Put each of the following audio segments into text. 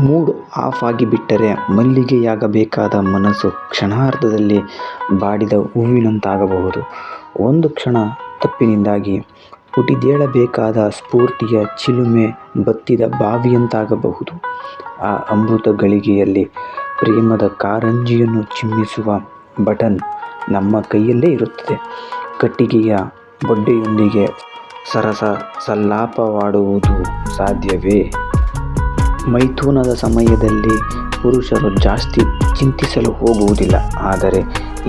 Mood of ಆಗಿಬಿಟ್ಟರೆ ಮಲ್ಲಿಗೆಯಾಗಬೇಕಾದ ಮನಸ್ಸು ಕ್ಷಣಾರ್ಧದಲ್ಲಿ ಬಾಡಿದ ಹೂವಿನಂತಾಗಬಹುದು. ಒಂದು ಕ್ಷಣ ತಪ್ಪಿನಿಂದಾಗಿ ಪುಟಿದೇಳಬೇಕಾದ ಸ್ಫೂರ್ತಿಯ ಚಿಲುಮೆ ಬತ್ತಿದ ಬಾವಿಯಂತಾಗಬಹುದು. ಆ ಅಮೃತ ಗಳಿಗೆಯಲ್ಲಿ ಪ್ರೇಮದ ಕಾರಂಜಿಯನ್ನು ಚಿಮ್ಮಿಸುವ ಬಟನ್ ನಮ್ಮ ಕೈಯಲ್ಲೇ ಇರುತ್ತದೆ. ಕಟ್ಟಿಗೆಯ ಬೊಡ್ಡೆಯೊಂದಿಗೆ ಸರಸ ಸಲ್ಲಾಪವಾಡುವುದು ಸಾಧ್ಯವೇ? ಮೈಥುನದ ಸಮಯದಲ್ಲಿ ಪುರುಷರು ಜಾಸ್ತಿ ಚಿಂತಿಸಲು ಹೋಗುವುದಿಲ್ಲ. ಆದರೆ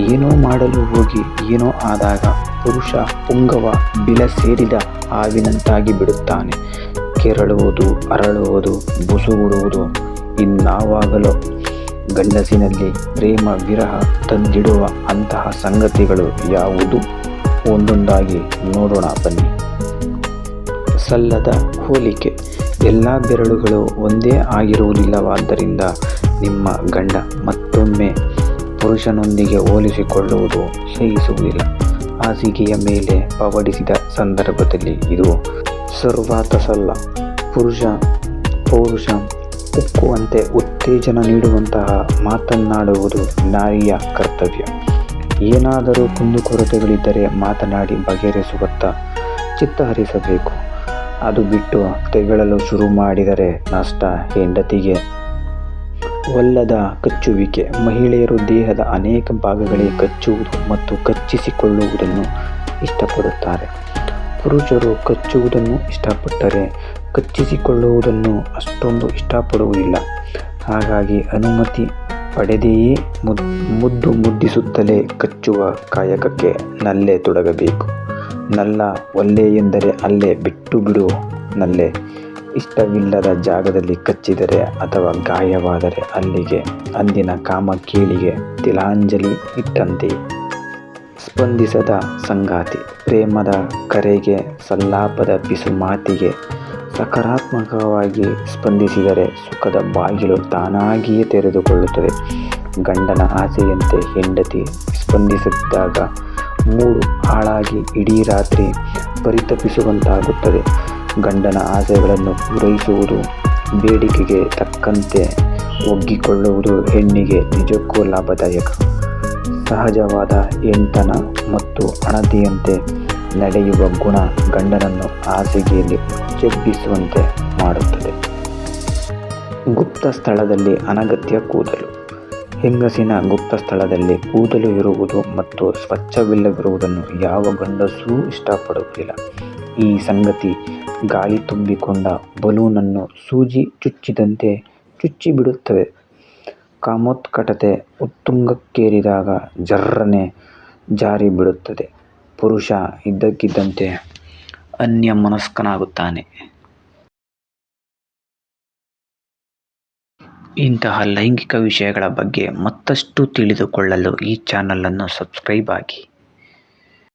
ಏನೋ ಮಾಡಲು ಹೋಗಿ ಏನೋ ಆದಾಗ ಪುರುಷ ಪುಂಗವ ಹಾವಿನಂತಾಗಿ ಬಿಡುತ್ತಾನೆ ಕೆರಳುವುದು, ಅರಳುವುದು, ಬುಸುಗುಡುವುದು ಇನ್ನಾವಾಗಲೋ ಗಂಡಸಿನಲ್ಲಿ ಪ್ರೇಮ ವಿರಹ ತಂದಿಡುವ ಅಂತಹ ಸಂಗತಿಗಳು ಯಾವುದು ಒಂದೊಂದಾಗಿ ನೋಡೋಣ ಬನ್ನಿ. ಸಲ್ಲದ ಹೋಲಿಕೆ: ಎಲ್ಲ ಬೆರಳುಗಳು ಒಂದೇ ಆಗಿರುವುದಿಲ್ಲವಾದ್ದರಿಂದ ನಿಮ್ಮ ಗಂಡ ಮತ್ತೊಮ್ಮೆ ಪುರುಷನೊಂದಿಗೆ ಹೋಲಿಸಿಕೊಳ್ಳುವುದು ಸಹಿಸುವುದಿಲ್ಲ. ಹಾಸಿಗೆಯ ಮೇಲೆ ಪವಡಿಸಿದ ಸಂದರ್ಭದಲ್ಲಿ ಇದು ಸರ್ವಥಾಸಲ್ಲ. ಪುರುಷ, ಪೌರುಷ ಉಕ್ಕುವಂತೆ ಉತ್ತೇಜನ ನೀಡುವಂತಹ ಮಾತನ್ನಾಡುವುದು ನಾರಿಯ ಕರ್ತವ್ಯ. ಏನಾದರೂ ಕುಂದುಕೊರತೆಗಳಿದ್ದರೆ ಮಾತನಾಡಿ ಬಗೆಹರಿಸುವತ್ತ ಚಿತ್ತ ಹರಿಸಬೇಕು. ಅದು ಬಿಟ್ಟು ತೆಗಳಲು ಶುರು ಮಾಡಿದರೆ ನಷ್ಟ ಹೆಂಡತಿಗೆ. ಒಲ್ಲದ ಕಚ್ಚುವಿಕೆ: ಮಹಿಳೆಯರು ದೇಹದ ಅನೇಕ ಭಾಗಗಳಿಗೆ ಕಚ್ಚುವುದು ಮತ್ತು ಕಚ್ಚಿಸಿಕೊಳ್ಳುವುದನ್ನು ಇಷ್ಟಪಡುತ್ತಾರೆ. ಪುರುಷರು ಕಚ್ಚುವುದನ್ನು ಇಷ್ಟಪಟ್ಟರೆ ಕಚ್ಚಿಸಿಕೊಳ್ಳುವುದನ್ನು ಅಷ್ಟೊಂದು ಇಷ್ಟಪಡುವುದಿಲ್ಲ. ಹಾಗಾಗಿ ಅನುಮತಿ ಪಡೆದೆಯೇ ಮುದ್ದು ಮುದ್ದಿಸುತ್ತಲೇ ಕಚ್ಚುವ ಕಾಯಕಕ್ಕೆ ನಲ್ಲೆ ತೊಡಗಬೇಕು. ನಲ್ಲ ಒಲ್ಲೆ ಎಂದರೆ ಅಲ್ಲೇ ಬಿಟ್ಟು ಬಿಡು ನಲ್ಲೆ. ಇಷ್ಟವಿಲ್ಲದ ಜಾಗದಲ್ಲಿ ಕಚ್ಚಿದರೆ ಅಥವಾ ಗಾಯವಾದರೆ ಅಲ್ಲಿಗೆ, ಅಂದಿನ ಕಾಮಕೇಳಿಗೆ ತಿಲಾಂಜಲಿ ಇಟ್ಟಂತೆ. ಸ್ಪಂದಿಸದ ಸಂಗಾತಿ: ಪ್ರೇಮದ ಕರೆಗೆ ಸಲ್ಲಾಪದ ಬಿಸು ಮಾತಿಗೆ ಸಕಾರಾತ್ಮಕವಾಗಿ ಸ್ಪಂದಿಸಿದರೆ ಸುಖದ ಬಾಗಿಲು ತಾನಾಗಿಯೇ ತೆರೆದುಕೊಳ್ಳುತ್ತದೆ. ಗಂಡನ ಆಸೆಯಂತೆ ಹೆಂಡತಿ ಸ್ಪಂದಿಸದಿದ್ದಾಗ ಮೂಡ್ ಹಾಳಾಗಿ ಇಡೀ ರಾತ್ರಿ ಪರಿತಪಿಸುವಂತಾಗುತ್ತದೆ. ಗಂಡನ ಆಸೆಗಳನ್ನು ಪೂರೈಸುವುದು, ಬೇಡಿಕೆಗೆ ತಕ್ಕಂತೆ ಒಗ್ಗಿಕೊಳ್ಳುವುದು ಹೆಣ್ಣಿಗೆ ನಿಜಕ್ಕೂ ಲಾಭದಾಯಕ. ಸಹಜವಾದ ಹೆಣ್ತನ ಮತ್ತು ಅಣತಿಯಂತೆ ನಡೆಯುವ ಗುಣ ಗಂಡನನ್ನು ಹಾಸಿಗೆಯಲ್ಲಿ ಹುಚ್ಚೆಬ್ಬಿಸುವಂತೆ ಮಾಡುತ್ತದೆ. ಗುಪ್ತ ಸ್ಥಳದಲ್ಲಿ ಅನಗತ್ಯ ಕೂದಲು: ಹೆಂಗಸಿನ ಗುಪ್ತ ಸ್ಥಳದಲ್ಲಿ ಕೂದಲು ಇರುವುದು ಮತ್ತು ಸ್ವಚ್ಛವಿಲ್ಲದಿರುವುದನ್ನು ಯಾವ ಗಂಡಸೂ ಇಷ್ಟಪಡುವುದಿಲ್ಲ. ಈ ಸಂಗತಿ ಗಾಳಿ ತುಂಬಿಕೊಂಡ ಬಲೂನನ್ನು ಸೂಜಿ ಚುಚ್ಚಿದಂತೆ ಚುಚ್ಚಿಬಿಡುತ್ತವೆ ಕಾಮೋತ್ಕಟತೆ ಉತ್ತುಂಗಕ್ಕೇರಿದಾಗ ಜರ್ರನೆ ಜಾರಿ ಬಿಡುತ್ತದೆ ಪುರುಷ ಇದ್ದಕ್ಕಿದ್ದಂತೆ ಅನ್ಯಮನಸ್ಕನಾಗುತ್ತಾನೆ. ಇಂತಹ ಲೈಂಗಿಕ ವಿಷಯಗಳ ಬಗ್ಗೆ ಮತ್ತಷ್ಟು ತಿಳಿದುಕೊಳ್ಳಲು ಈ ಚಾನಲನ್ನು ಸಬ್ಸ್ಕ್ರೈಬ್ ಆಗಿ.